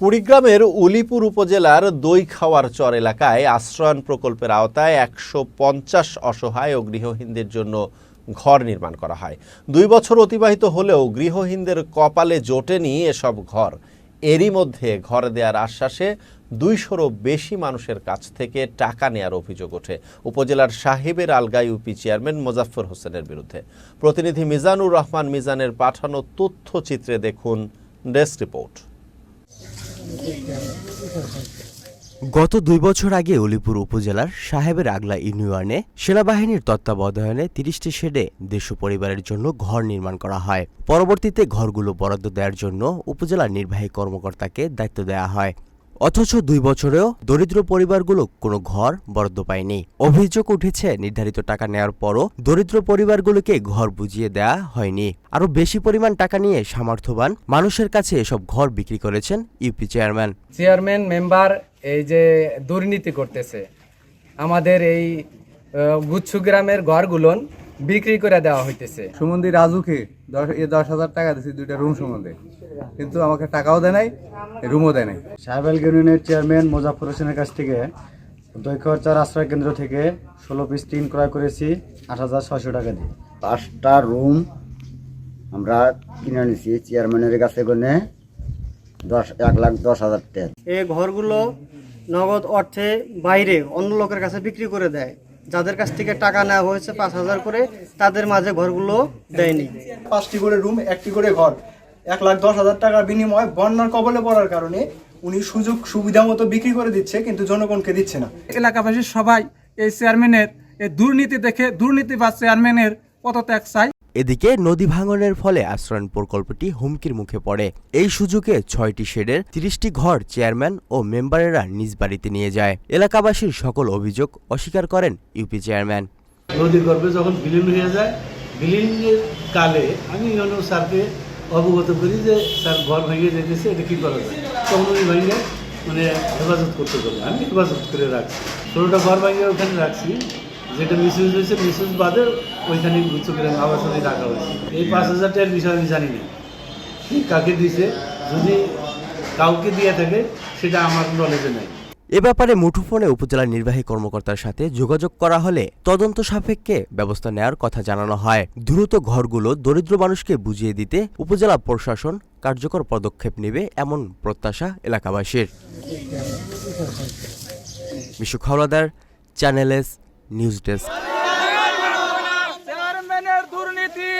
কুড়িগ্রামের উলিপুর উপজেলার দইখাওয়ার চর এলাকায় আশ্রয়ণ প্রকল্পের আওতায় একশো পঞ্চাশ অসহায় ও গৃহহীনদের জন্য ঘর নির্মাণ করা হয়। দুই বছর অতিবাহিত হলেও গৃহহীনদের কপালে জোটেনি এসব ঘর। এরই মধ্যে ঘর দেওয়ার আশ্বাসে দুইশোরও বেশি মানুষের কাছ থেকে টাকা নেয়ার অভিযোগ ওঠে উপজেলার সাহেবের আলগা ইউপি চেয়ারম্যান মোজাফফর হোসেনের বিরুদ্ধে। প্রতিনিধি মিজানুর রহমান মিজানের পাঠানো তথ্যচিত্রে দেখুন ডেস্ক রিপোর্ট। গত দুই বছর আগে উলিপুর উপজেলার সাহেবের আগলা ইউনিয়নে সেনাবাহিনীর তত্ত্বাবধানে তিরিশটি শেডে দেশ পরিবারের জন্য ঘর নির্মাণ করা হয়। পরবর্তীতে ঘরগুলো বরাদ্দ দেওয়ার জন্য উপজেলার নির্বাহী কর্মকর্তাকে দায়িত্ব দেওয়া হয়। অথচ দুই বছরেও দরিদ্র পরিবারগুলো কোনো ঘর বরাদ্দ পায়নি। অভিযোগ উঠেছে, নির্ধারিত টাকা নেওয়ার পরও দরিদ্র পরিবারগুলোকে ঘর বুঝিয়ে দেওয়া হয়নি। আরও বেশি পরিমাণ টাকা নিয়ে সামর্থ্যবান মানুষের কাছে এসব ঘর বিক্রি করেছেন ইউপি চেয়ারম্যান। চেয়ারম্যান, মেম্বার, এই যে দুর্নীতি করতেছে, আমাদের এই গুচ্ছু গ্রামের ঘরগুলোন বিক্রি করে দেওয়া হইতেছে। সুমন্দি রাজুকে দশ এ দশ হাজার টাকা দিয়েছি দুইটা রুম সম্বন্ধে। কিন্তু আমাকে টাকাও দেয় নাই রুমও দেয় নাই। সাহেবাল ইউনিয়নের চেয়ারম্যান মোজাফর হোসেনের কাছ থেকে দৈখরচার আশ্রয় কেন্দ্র থেকে ষোলো পিস টিন ক্রয় করেছি আট হাজার ছয়শো টাকা দিয়ে। পাঁচটা রুম আমরা কিনে নিয়েছি চেয়ারম্যানের কাছে গনে দশ এক লাখ দশ হাজার টাকা। এই ঘরগুলো নগদ অর্থে বাইরে অন্য লোকের কাছে বিক্রি করে দেয়। যাদের কাছ থেকে টাকা নেওয়া হয়েছে পাঁচ হাজার করে তাদের মাঝে ঘরগুলো দেয়নি। পাঁচটি করে রুম একটি করে ঘর। এক লাখ দশ হাজার টাকার বিনিময়ে বন্যার কবলে পড়ার কারণে উনি সুযোগ সুবিধা মতো বিক্রি করে দিচ্ছে কিন্তু জনগণকে দিচ্ছে না। এলাকাবাসী সবাই এই চেয়ারম্যানের এই দুর্নীতি দেখে দুর্নীতি বা চেয়ারম্যানের পদত্যাগ চাই এদিকে নদী ভাঙনের ফলে আশ্রয়ণ প্রকল্পটি হুমকির মুখে পড়ে। এই সুযোগে ছয়টি শেডের, তিরিশটি ঘর চেয়ারম্যান ও মেম্বারেরা নিজ বাড়িতে নিয়ে যায়। এলাকাবাসীর সকল অভিযোগ অস্বীকার করেন ইউপি চেয়ারম্যান। নদীর গর্ভে যখন বিলীন হয়ে যায়, বিলীনের কালে আমি ইউনো স্যারকে অবগত করি যে স্যার ঘর ভেঙে যেতেছে, এটা কী করা যায়? তখন উনি ভেঙে মানে হেফাজত করতে পারবে আমি হেফাজত করে রাখছি। ষোলোটা ঘর ভেঙে ওখানে রাখছি। যেটা মিসইউজ হয়েছে মিসইউজ বাদে ওইখানে গুচ্ছ আবাসনে রাখা হয়েছে। এই পাঁচ হাজার টাকার বিষয় আমি জানি না। কি কাকে দিছে যদি কাউকে দিয়ে থাকে সেটা আমার নলেজে নাই। এ ব্যাপারে মুঠোফোনে উপজেলা নির্বাহী কর্মকর্তার সাথে যোগাযোগ করা হলে তদন্ত সাপেক্ষে ব্যবস্থা নেওয়ার কথা জানানো হয়। দ্রুত ঘরগুলো দরিদ্র মানুষকে বুঝিয়ে দিতে উপজেলা প্রশাসন কার্যকর পদক্ষেপ নেবে এমন প্রত্যাশা এলাকাবাসীর। Bishu Khawladar channel S news desk চেয়ারম্যানের দুর্নীতি